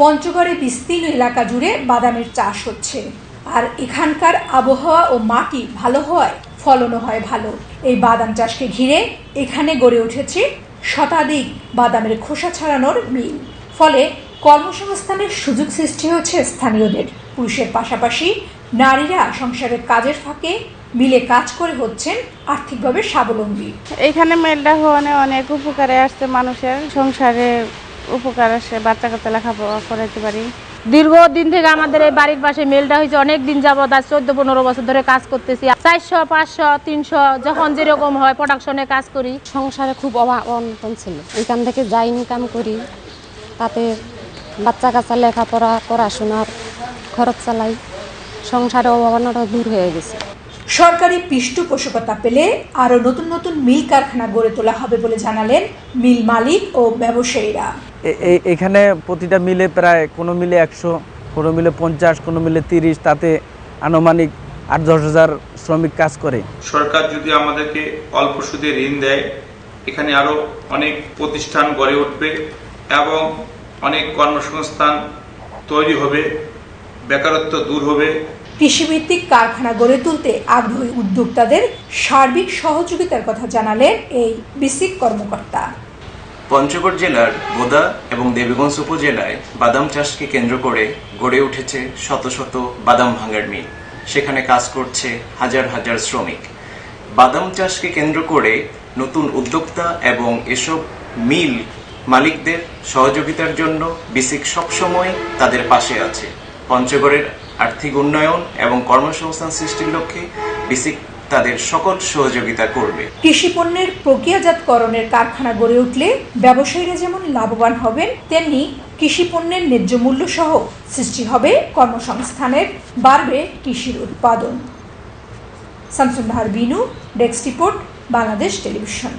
পঞ্চগড়ে বিস্তীর্ণ এলাকা জুড়ে বাদামের চাষ হচ্ছে। আর এখানকার আবহাওয়া ও মাটি ভালো হওয়ায় ফলনও হয় ভালো। এই বাদাম চাষকে ঘিরে এখানে গড়ে উঠেছে শতাধিক বাদামের খোসা ছাড়ানোর মিল। ফলে কর্মসংস্থানের সুযোগ সৃষ্টি হচ্ছে স্থানীয়দের। পুরুষের পাশাপাশি নারীরা সংসারের কাজের ফাঁকে মিলে কাজ করে হচ্ছেন আর্থিকভাবে স্বাবলম্বী। এইখানে মেলটা হওয়ানে অনেক উপকারে আসছে মানুষের সংসারে উপকার আসে বাচ্চা কাচ্চা লেখাপড়া করাইতে পারি। দীর্ঘদিন থেকে আমাদের এই বাড়ির পাশে মেলটা হয়েছে অনেক দিন যাবত আজ চোদ্দ পনেরো বছর ধরে কাজ করতেছি। চারশো পাঁচশো তিনশো যখন যেরকম হয় প্রোডাকশনে কাজ করি। সংসারে খুব অভাব অনটন ছিল। এখান থেকে যা ইনকাম করি তাতে বাচ্চা কাচ্চা লেখাপড়া পড়াশোনার খরচ চালাই সংসারে অভাব অনটন দূর হয়ে গেছে। সরকারি পৃষ্ঠপোষকতা পেলে আরও নতুন নতুন মিল কারখানা গড়ে তোলা হবে বলে জানালেন মিল মালিক ও ব্যবসায়ীরা। এখানে প্রতিটা মিলে প্রায় কোনো মিলে একশো কোনো মিলে পঞ্চাশ কোনো মিলে তিরিশ তাতে আনুমানিক আট দশ হাজার শ্রমিক কাজ করে। সরকার যদি আমাদেরকে অল্প সুদে ঋণ দেয় এখানে আরও অনেক প্রতিষ্ঠান গড়ে উঠবে এবং অনেক কর্মসংস্থান তৈরি হবে বেকারত্ব দূর হবে। কৃষিভিত্তিক কারখানা গড়ে তুলতে আগ্রহী উদ্যোক্তাদের সার্বিক সহযোগিতার কথা জানালেন এই বিসিক কর্মকর্তা। পঞ্চগড় জেলার বোদা এবং দেবীগঞ্জ উপজেলায় বাদাম চাষকে কেন্দ্র করে গড়ে উঠেছে শত শত বাদাম ভাঙার মিল। সেখানে কাজ করছে হাজার হাজার শ্রমিক। বাদাম চাষকে কেন্দ্র করে নতুন উদ্যোক্তা এবং এসব মিল মালিকদের সহযোগিতার জন্য বিসিক সবসময় তাদের পাশে আছে। পঞ্চগড়ের আর্থিক উন্নয়ন এবং কর্মসংস্থান সৃষ্টির লক্ষ্যে বিসিক তাদের সকল সহযোগিতা করবে। কৃষি পণ্যের প্রক্রিয়াজাতকরণের কারখানা গড়ে উঠলে ব্যবসায়ীরা যেমন লাভবান হবেন, তেমনি কৃষি পণ্যের ন্যায্য মূল্য সহ সৃষ্টি হবে, কর্মসংস্থানের বাড়বে কৃষির উৎপাদন। Shamsunnahar Binu, desk report, Bangladesh Television.